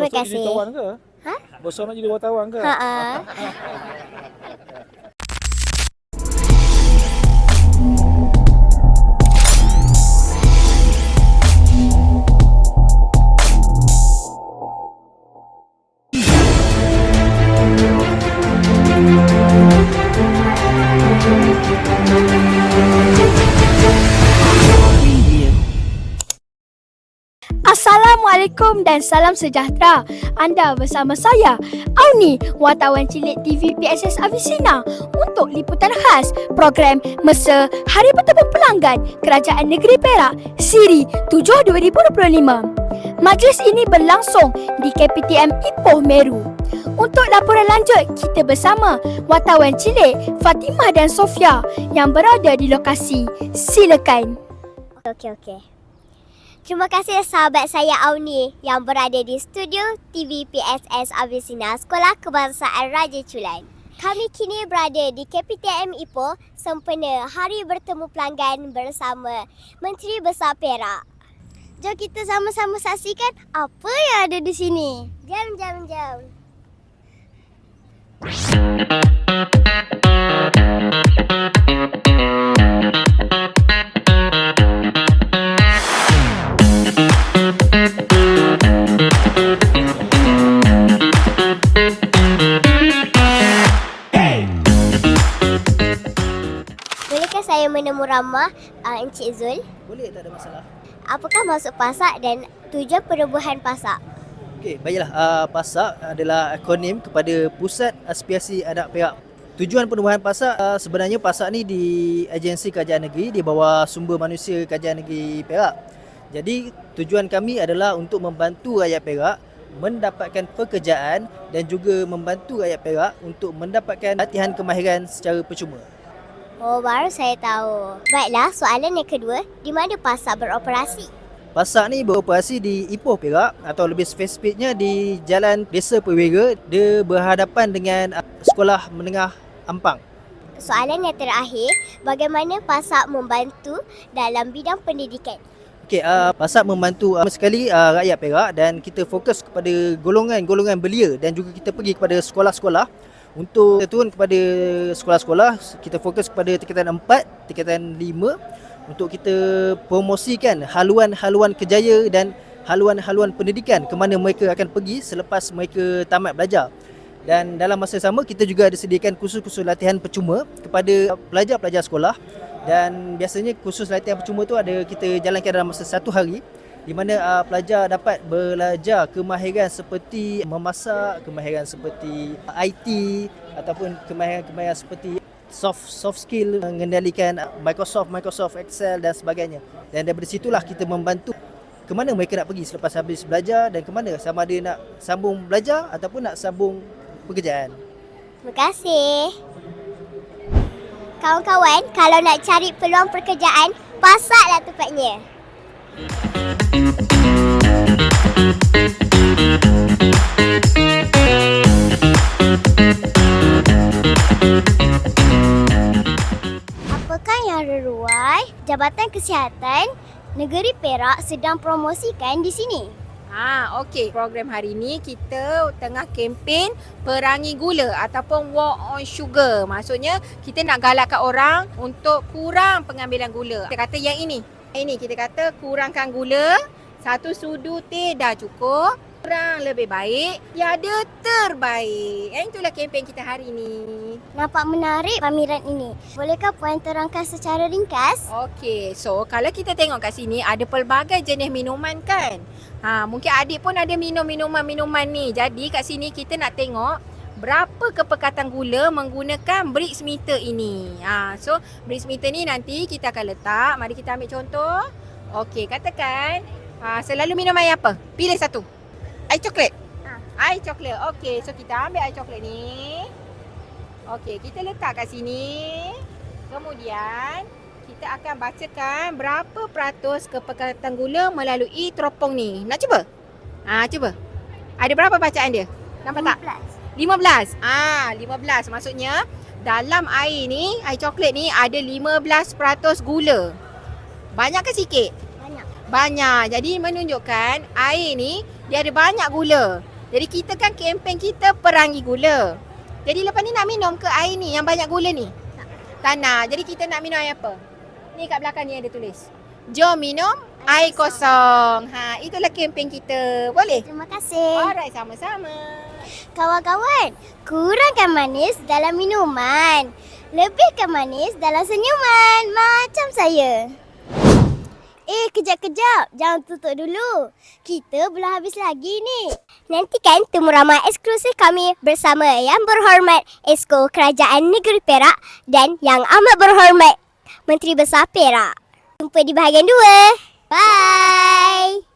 Terima Bosok jadi kasih. wartawan ke? Ha? Jadi wartawan ke? Ha Assalamualaikum dan salam sejahtera. Anda bersama saya, Auni, wartawan cilik TV PSS Avisina untuk liputan khas program Mesa Hari Bertemu Pelanggan Kerajaan Negeri Perak Siri 7 2025. Majlis ini berlangsung di KPTM Ipoh Meru. Untuk laporan lanjut, kita bersama wartawan cilik Fatimah dan Sofia yang berada di lokasi. Silakan. Okey, okey. Terima kasih sahabat saya Auni yang berada di studio TV PSS Avisina Sekolah Kebangsaan Raja Chulan. Kami kini berada di KPTM Ipoh sempena Hari Bertemu Pelanggan bersama Menteri Besar Perak. Jom kita sama-sama saksikan apa yang ada di sini. Jom, jom, jom. Bolehkah saya menemu ramah uh, Encik Zul? Boleh, tak ada masalah. Apakah maksud pasak dan tujuan perubahan pasak? Okey, baiklah. Uh, PASAK adalah akronim kepada Pusat Aspiasi Anak Perak. Tujuan penubuhan PASAK uh, sebenarnya PASAK ni di Agensi Kerajaan Negeri di bawah Sumber Manusia Kerajaan Negeri Perak. Jadi tujuan kami adalah untuk membantu rakyat Perak mendapatkan pekerjaan dan juga membantu rakyat Perak untuk mendapatkan latihan kemahiran secara percuma. Oh, baru saya tahu. Baiklah, soalan yang kedua, di mana pasak beroperasi? PASAK ni beroperasi di Ipoh Perak atau lebih spesifiknya di Jalan Desa Perwira. Dia berhadapan dengan uh, Sekolah Menengah Ampang. Soalan yang terakhir, bagaimana pasak membantu dalam bidang pendidikan? Okey, uh, PASAK membantu uh, sekali uh, rakyat Perak dan kita fokus kepada golongan-golongan belia dan juga kita pergi kepada sekolah-sekolah untuk turun kepada sekolah-sekolah, kita fokus kepada tingkatan 4, tingkatan 5 untuk kita promosikan haluan-haluan kejaya dan haluan-haluan pendidikan ke mana mereka akan pergi selepas mereka tamat belajar. Dan dalam masa sama kita juga ada sediakan kursus-kursus latihan percuma kepada pelajar-pelajar sekolah. Dan biasanya kursus latihan percuma tu ada kita jalankan dalam masa satu hari di mana uh, pelajar dapat belajar kemahiran seperti memasak, kemahiran seperti IT ataupun kemahiran-kemahiran seperti soft soft skill mengendalikan Microsoft Microsoft Excel dan sebagainya. Dan daripada situlah kita membantu ke mana mereka nak pergi selepas habis belajar dan ke mana sama ada nak sambung belajar ataupun nak sambung pekerjaan. Terima kasih. Kawan-kawan, kalau nak cari peluang pekerjaan, pasaklah tempatnya. Apakah yang reruai Jabatan Kesihatan Negeri Perak sedang promosikan di sini? Ha, okey. Program hari ni kita tengah kempen perangi gula ataupun war on sugar. Maksudnya kita nak galakkan orang untuk kurang pengambilan gula. Kita kata yang ini. Ini kita kata kurangkan gula. Satu sudu teh dah cukup. Kurang lebih baik. Tiada terbaik. Eh, itulah kempen kita hari ni. Nampak menarik pameran ini. Bolehkah puan terangkan secara ringkas? Okey, so kalau kita tengok kat sini ada pelbagai jenis minuman kan. Ha, mungkin adik pun ada minum minuman-minuman ni. Jadi kat sini kita nak tengok berapa kepekatan gula menggunakan Brix meter ini. Ha, so Brix meter ni nanti kita akan letak. Mari kita ambil contoh. Okey, katakan ha, selalu minum air apa? Pilih satu. Air coklat. Ha. Air coklat. Okey, so kita ambil air coklat ni. Okey, kita letak kat sini. Kemudian kita akan bacakan berapa peratus kepekatan gula melalui teropong ni. Nak cuba? Ah, cuba. Ada berapa bacaan dia? Nampak tak? 15. Ah, 15 maksudnya dalam air ni, air coklat ni ada 15% gula. Banyak ke sikit? Banyak. Banyak. Jadi menunjukkan air ni dia ada banyak gula. Jadi kita kan kempen kita perangi gula. Jadi lepas ni nak minum ke air ni yang banyak gula ni? Tak nak. Jadi kita nak minum air apa? Ni kat belakang ni ada tulis. Jom minum air kosong. Ha, itulah kempen kita. Boleh? Terima kasih. Alright, sama-sama. Kawan-kawan, kurangkan manis dalam minuman. Lebihkan manis dalam senyuman. Macam saya. Eh, kejap-kejap. Jangan tutup dulu. Kita belum habis lagi ni. Nantikan temu ramai eksklusif kami bersama Yang Berhormat Esko Kerajaan Negeri Perak dan Yang Amat Berhormat Menteri Besar Perak. Jumpa di bahagian dua. Bye.